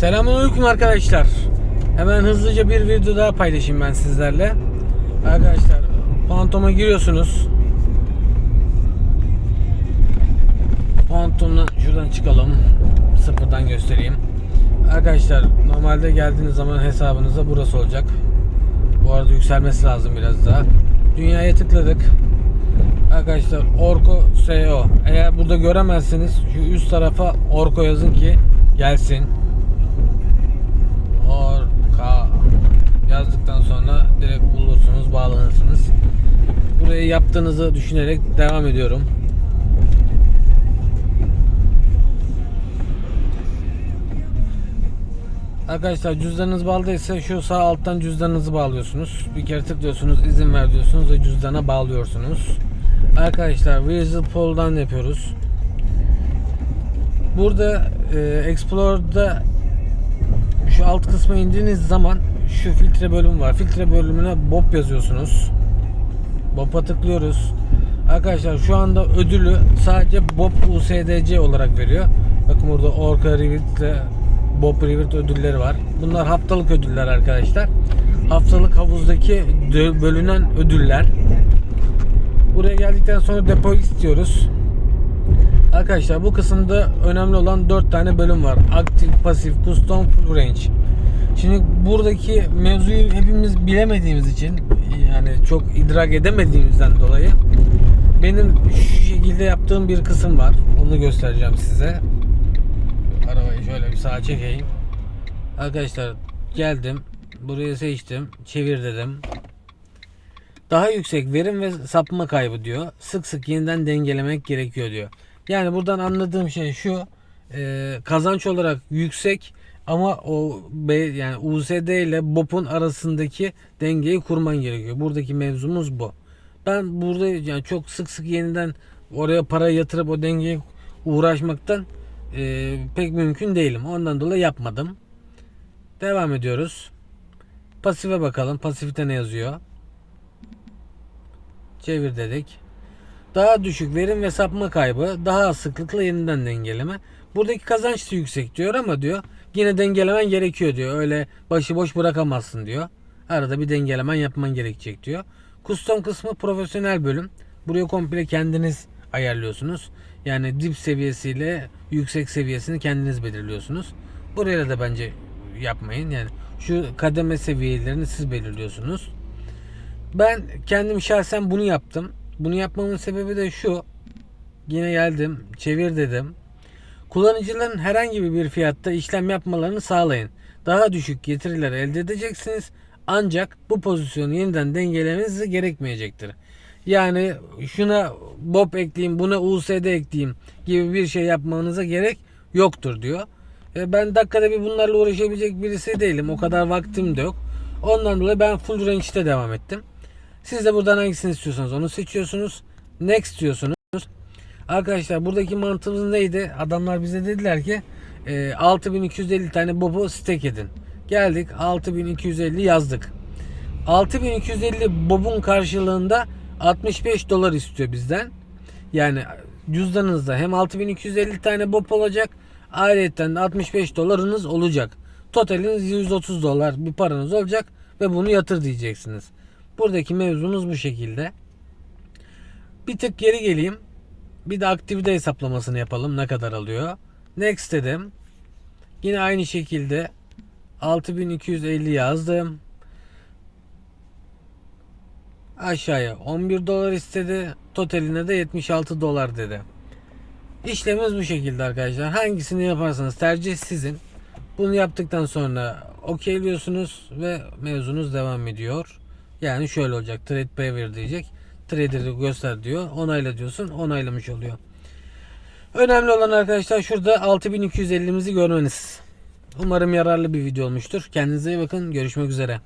Selamünaleyküm arkadaşlar. Hemen hızlıca bir video daha paylaşayım ben sizlerle. Arkadaşlar Phantom'a giriyorsunuz. Phantom'dan şuradan çıkalım. Sıfırdan göstereyim. Arkadaşlar normalde geldiğiniz zaman hesabınızda burası olacak. Bu arada yükselmesi lazım biraz daha. Dünyaya tıkladık. Arkadaşlar Orko SEO. Eğer burada göremezseniz şu üst tarafa Orko yazın ki gelsin. Yazdıktan sonra direkt bulursunuz, bağlanırsınız. Burayı yaptığınızı düşünerek devam ediyorum. Arkadaşlar cüzdanınız bağlıysa şu sağ alttan cüzdanınızı bağlıyorsunuz. Bir kere tıklıyorsunuz, izin ver diyorsunuz ve cüzdana bağlıyorsunuz. Arkadaşlar Visual Poll'dan yapıyoruz. Burada e, Explorer'da şu alt kısma indiğiniz zaman şu filtre bölüm var. Filtre bölümüne Bob yazıyorsunuz. Bob'a tıklıyoruz. Arkadaşlar şu anda ödülü sadece Bob USDC olarak veriyor. Bakın burada Orca Revit ile Revit ödülleri var. Bunlar haftalık ödüller arkadaşlar. Haftalık havuzdaki bölünen ödüller. Buraya geldikten sonra depo istiyoruz. Arkadaşlar bu kısımda önemli olan 4 tane bölüm var. Aktif, pasif, custom, full range. Şimdi buradaki mevzuyu hepimiz bilemediğimiz için yani çok idrak edemediğimizden dolayı benim şu şekilde yaptığım bir kısım var. Onu göstereceğim size. Arabayı şöyle bir sağa çekeyim. Arkadaşlar geldim. Burayı seçtim. Çevir dedim. Daha yüksek verim ve sapma kaybı diyor. Sık sık yeniden dengelemek gerekiyor diyor. Yani buradan anladığım şey şu. e, kazanç olarak yüksek ama o yani USD ile BOP'un arasındaki dengeyi kurman gerekiyor. Buradaki mevzumuz bu. Ben burada yani çok sık sık yeniden oraya para yatırıp o dengeyi uğraşmaktan e, pek mümkün değilim. Ondan dolayı yapmadım. Devam ediyoruz. Pasife bakalım. Pasifte ne yazıyor? Çevir dedik. Daha düşük verim ve sapma kaybı, daha sıklıkla yeniden dengeleme. Buradaki kazanç da yüksek diyor ama diyor yine dengelemen gerekiyor diyor. Öyle başıboş bırakamazsın diyor. Arada bir dengelemen yapman gerekecek diyor. Custom kısmı profesyonel bölüm. Buraya komple kendiniz ayarlıyorsunuz. Yani dip seviyesiyle yüksek seviyesini kendiniz belirliyorsunuz. Buraya da bence yapmayın. Yani şu kademe seviyelerini siz belirliyorsunuz. Ben kendim şahsen bunu yaptım. Bunu yapmamın sebebi de şu. Yine geldim, çevir dedim. Kullanıcıların herhangi bir fiyatta işlem yapmalarını sağlayın. Daha düşük getiriler elde edeceksiniz. Ancak bu pozisyonu yeniden dengelemeniz gerekmeyecektir. Yani şuna bob ekleyeyim, buna USD ekleyeyim gibi bir şey yapmanıza gerek yoktur diyor. E, Ben dakikada bir bunlarla uğraşabilecek birisi değilim. O kadar vaktim de yok. Ondan dolayı ben full range'de devam ettim. Siz de buradan hangisini istiyorsanız onu seçiyorsunuz. Next diyorsunuz. Arkadaşlar buradaki mantığımız neydi? Adamlar bize dediler ki e, 6250 tane bobo stack edin. Geldik 6250 yazdık. 6250 bobun karşılığında 65 dolar istiyor bizden. Yani cüzdanınızda hem 6250 tane bob olacak ayrıca de 65 dolarınız olacak. Totaliniz 130 dolar bir paranız olacak ve bunu yatır diyeceksiniz. Buradaki mevzumuz bu şekilde. Bir tık geri geleyim. Bir de aktivite hesaplamasını yapalım. Ne kadar alıyor? Next dedim. Yine aynı şekilde 6250 yazdım. Aşağıya 11 dolar istedi. Totaline de 76 dolar dedi. İşlemimiz bu şekilde arkadaşlar. Hangisini yaparsanız tercih sizin. Bunu yaptıktan sonra okeyliyorsunuz ve mevzunuz devam ediyor. Yani şöyle olacak. Trade payer diyecek. Trader'ı göster diyor. Onayla diyorsun. Onaylamış oluyor. Önemli olan arkadaşlar şurada 6250'mizi görmeniz. Umarım yararlı bir video olmuştur. Kendinize iyi bakın. Görüşmek üzere.